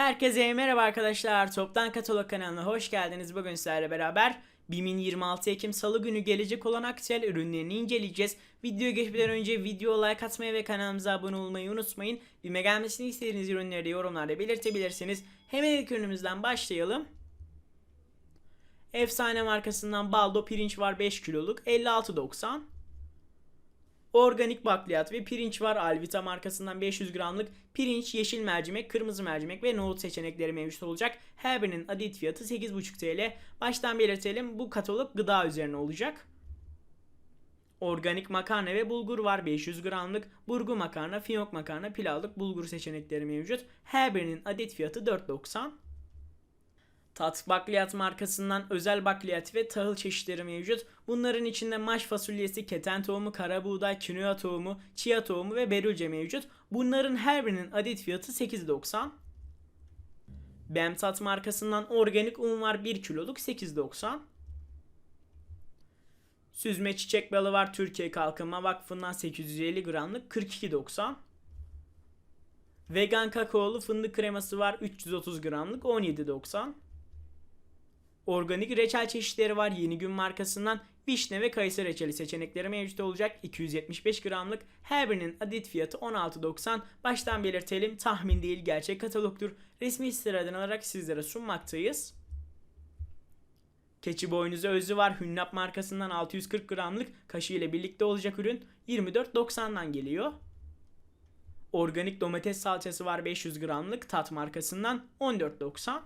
Herkese merhaba arkadaşlar. Toptan Katalog kanalına hoş geldiniz. Bugün sizlerle beraber BİM'in 26 Ekim Salı günü gelecek olan aktüel ürünlerini inceleyeceğiz. Videoya geçmeden önce video like atmayı ve kanalımıza abone olmayı unutmayın. BİM'e gelmesini istediğiniz ürünleri de yorumlarda belirtebilirsiniz. Hemen ilk ürünümüzden başlayalım. Efsane markasından baldo pirinç var 5 kiloluk 56.90. Organik bakliyat ve pirinç var. Alvita markasından 500 gramlık pirinç, yeşil mercimek, kırmızı mercimek ve nohut seçenekleri mevcut olacak. Her birinin adet fiyatı 8,5 TL. Baştan belirtelim bu katalog gıda üzerine olacak. Organik makarna ve bulgur var 500 gramlık. Burgu makarna, fiyonk makarna, pilavlık bulgur seçenekleri mevcut. Her birinin adet fiyatı 4.90. Tat bakliyat markasından özel bakliyat ve tahıl çeşitleri mevcut. Bunların içinde maş fasulyesi, keten tohumu, kara buğday, kinoa tohumu, chia tohumu ve berülce mevcut. Bunların her birinin adet fiyatı 8.90. Bemtat markasından organik un var 1 kiloluk 8.90. Süzme çiçek balı var Türkiye Kalkınma Vakfı'ndan 850 gramlık 42.90. Vegan kakaolu fındık kreması var 330 gramlık 17.90. Organik reçel çeşitleri var. Yeni Gün markasından vişne ve kayısı reçeli seçenekleri mevcut olacak. 275 gramlık. Her birinin adet fiyatı 16.90. Baştan belirtelim tahmin değil gerçek katalogdur. Resmi siteden alarak sizlere sunmaktayız. Keçi boynuzu özü var. Hünnap markasından 640 gramlık kaşı ile birlikte olacak ürün 24.90'dan geliyor. Organik domates salçası var 500 gramlık tat markasından 14.90.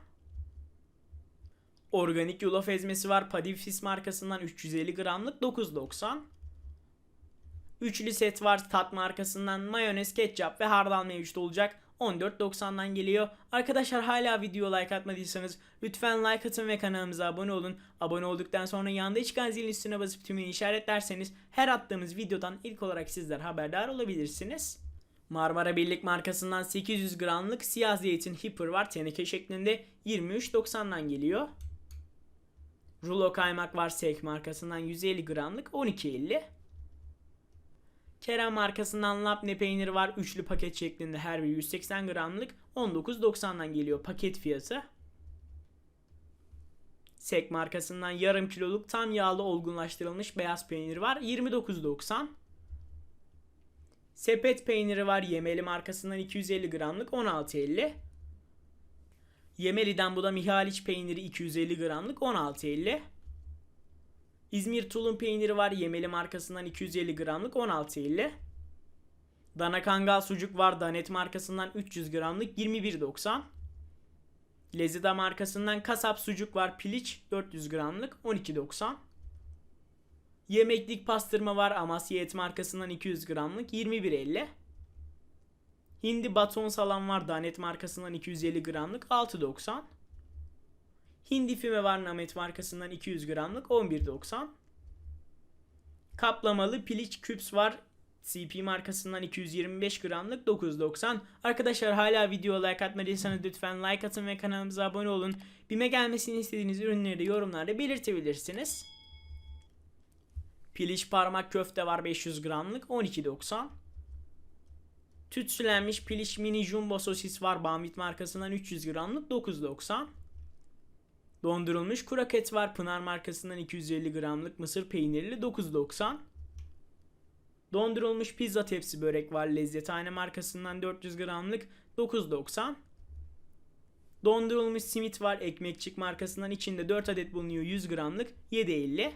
Organik yulaf ezmesi var. Padifis markasından 350 gramlık 9.90. Üçlü set var tat markasından mayonez, ketçap ve hardal mevcut olacak. 14.90'dan geliyor. Arkadaşlar hala video like atmadıysanız lütfen like atın ve kanalımıza abone olun. Abone olduktan sonra yanında çıkan zilin üstüne basıp tümünü işaretlerseniz her attığımız videodan ilk olarak sizler haberdar olabilirsiniz. Marmara Birlik markasından 800 gramlık siyah zeytin hipper var teneke şeklinde 23.90'dan geliyor. Rulo kaymak var Sek markasından 150 gramlık 12.50. Kerem markasından labne peyniri var. Üçlü paket şeklinde her biri 180 gramlık 19.90'dan geliyor paket fiyatı. Sek markasından yarım kiloluk tam yağlı olgunlaştırılmış beyaz peynir var 29.90. Sepet peyniri var Yemeli markasından 250 gramlık 16.50. Yemeli'den bu da Mihaliç peyniri 250 gramlık 16.50. İzmir tulum peyniri var Yemeli markasından 250 gramlık 16.50. Dana Kangal sucuk var Danet markasından 300 gramlık 21.90. Lezida markasından kasap sucuk var piliç 400 gramlık 12.90. Yemeklik pastırma var Amasya et markasından 200 gramlık 21.50. Hindi baton salam var Danet markasından 250 gramlık 6.90. Hindi füme var Namet markasından 200 gramlık 11.90. Kaplamalı piliç küps var CP markasından 225 gramlık 9.90. Arkadaşlar hala video like atmadıysanız lütfen like atın ve kanalımıza abone olun. Bime gelmesini istediğiniz ürünleri de yorumlarda belirtebilirsiniz. Piliç parmak köfte var 500 gramlık 12.90. Tütsülenmiş piliç mini jumbo sosis var Bambit markasından 300 gramlık 9.90. Dondurulmuş kuraket var Pınar markasından 250 gramlık mısır peynirli 9.90. Dondurulmuş pizza tepsi börek var Lezzethane markasından 400 gramlık 9.90. Dondurulmuş simit var Ekmekçik markasından içinde 4 adet bulunuyor 100 gramlık 7.50.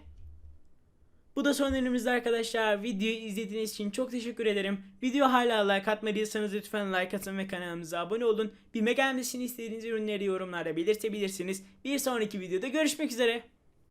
Bu da son ürünümüzde arkadaşlar. Videoyu izlediğiniz için çok teşekkür ederim. Video hala like atmadıysanız lütfen like atın ve kanalımıza abone olun. Bime gelmesini istediğiniz ürünleri yorumlarda belirtebilirsiniz. Bir sonraki videoda görüşmek üzere.